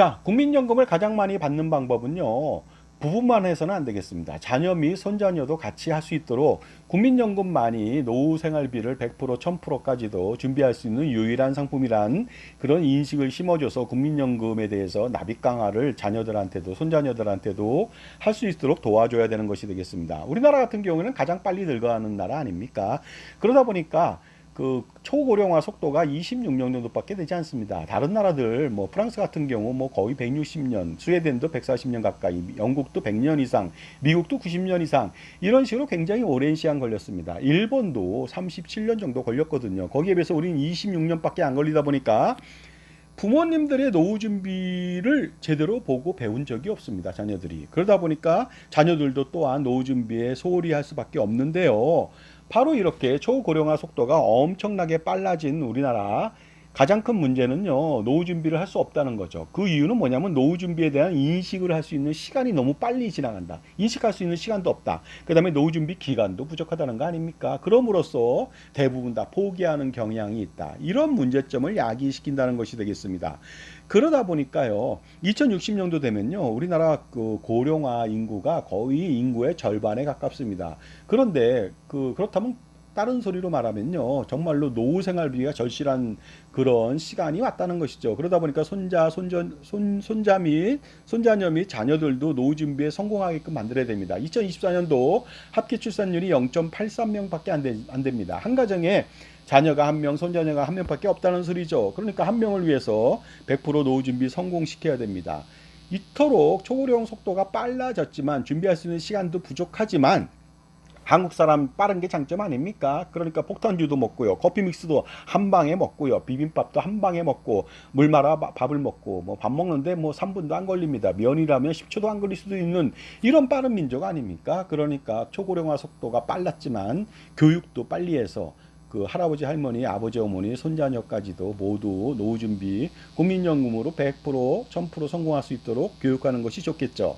자, 국민연금을 가장 많이 받는 방법은요. 부부만 해서는 안 되겠습니다. 자녀 및 손자녀도 같이 할 수 있도록 국민연금만이 노후 생활비를 100% 1000%까지도 준비할 수 있는 유일한 상품이란 그런 인식을 심어줘서 국민연금에 대해서 납입 강화를 자녀들한테도 손자녀들한테도 할 수 있도록 도와줘야 되는 것이 되겠습니다. 우리나라 같은 경우에는 가장 빨리 늙어가는 나라 아닙니까? 그러다 보니까 그 초고령화 속도가 26년 정도밖에 되지 않습니다. 다른 나라들 뭐 프랑스 같은 경우 뭐 거의 160년, 스웨덴도 140년 가까이, 영국도 100년 이상, 미국도 90년 이상 이런 식으로 굉장히 오랜 시간 걸렸습니다. 일본도 37년 정도 걸렸거든요. 거기에 비해서 우리는 26년밖에 안 걸리다 보니까 부모님들의 노후 준비를 제대로 보고 배운 적이 없습니다. 자녀들이. 그러다 보니까 자녀들도 또한 노후 준비에 소홀히 할 수밖에 없는데요. 바로 이렇게 초고령화 속도가 엄청나게 빨라진 우리나라 가장 큰 문제는요 노후 준비를 할 수 없다는 거죠. 그 이유는 뭐냐면 노후 준비에 대한 인식을 할 수 있는 시간이 너무 빨리 지나간다. 인식할 수 있는 시간도 없다. 그 다음에 노후 준비 기간도 부족하다는 거 아닙니까? 그럼으로써 대부분 다 포기하는 경향이 있다. 이런 문제점을 야기시킨다는 것이 되겠습니다. 그러다 보니까요 2060년도 되면요 우리나라 그 고령화 인구가 거의 인구의 절반에 가깝습니다. 그런데 그 그렇다면 다른 소리로 말하면요 정말로 노후 생활비가 절실한 그런 시간이 왔다는 것이죠. 그러다 보니까 손자, 손전, 손, 손자 및 손자녀 및 자녀들도 노후 준비에 성공하게끔 만들어야 됩니다. 2024년도 합계 출산율이 0.83명밖에 안, 되, 안 됩니다. 한 가정에 자녀가 한 명, 손자녀가 한 명밖에 없다는 소리죠. 그러니까 한 명을 위해서 100% 노후 준비 성공시켜야 됩니다. 이토록 초고령 속도가 빨라졌지만 준비할 수 있는 시간도 부족하지만 한국 사람 빠른 게 장점 아닙니까? 그러니까 폭탄주도 먹고요. 커피 믹스도 한 방에 먹고요. 비빔밥도 한 방에 먹고 물 말아 바- 밥을 먹고 뭐 밥 먹는데 뭐 3분도 안 걸립니다. 면이라면 10초도 안 걸릴 수도 있는 이런 빠른 민족 아닙니까? 그러니까 초고령화 속도가 빨랐지만 교육도 빨리 해서 그 할아버지 할머니 아버지 어머니 손자녀까지도 모두 노후 준비 국민연금으로 100% 1000% 성공할 수 있도록 교육하는 것이 좋겠죠.